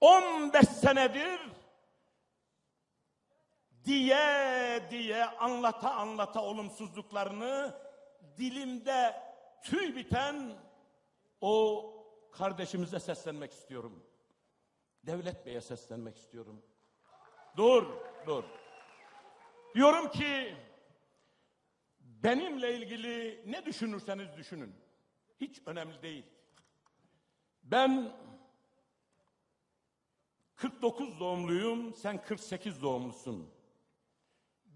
15 senedir diye diye anlata anlata olumsuzluklarını dilimde tüy biten o kardeşimize seslenmek istiyorum. Devlet Bey'e seslenmek istiyorum. Dur, dur. Diyorum ki benimle ilgili ne düşünürseniz düşünün. Hiç önemli değil. Ben 49 doğumluyum, sen 48 doğumlusun.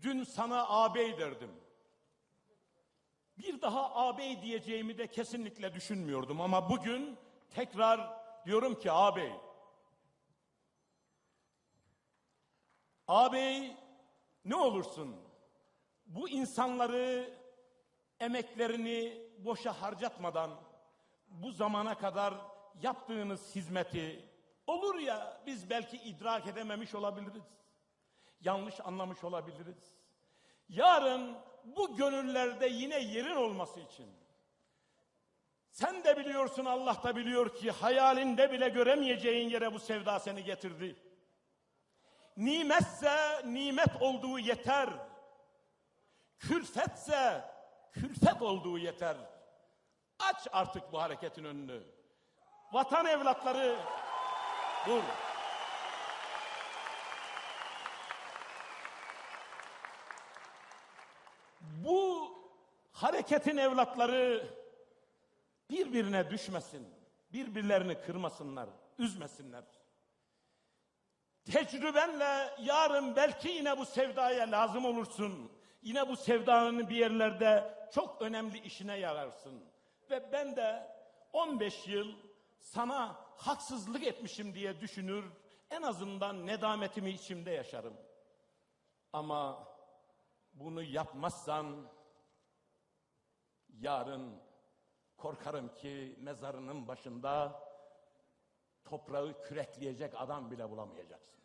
Dün sana ağabey derdim. Bir daha ağabey diyeceğimi de kesinlikle düşünmüyordum ama bugün tekrar diyorum ki ağabey. Ağabey ne olursun bu insanları emeklerini boşa harcatmadan bu zamana kadar yaptığınız hizmeti olur ya biz belki idrak edememiş olabiliriz. Yanlış anlamış olabiliriz. Yarın bu gönüllerde yine yerin olması için sen de biliyorsun Allah da biliyor ki hayalinde bile göremeyeceğin yere bu sevda seni getirdi. Nimetse nimet olduğu yeter. Külfetse külfet olduğu yeter. Aç artık bu hareketin önünü. Vatan evlatları dur. Bu hareketin evlatları birbirine düşmesin. Birbirlerini kırmasınlar, üzmesinler. Tecrübenle yarın belki yine bu sevdaya lazım olursun. Yine bu sevdanın bir yerlerde çok önemli işine yararsın. Ve ben de 15 yıl sana haksızlık etmişim diye düşünür, en azından nedametimi içimde yaşarım. Ama bunu yapmazsan yarın korkarım ki mezarının başında toprağı kürekleyecek adam bile bulamayacaksın.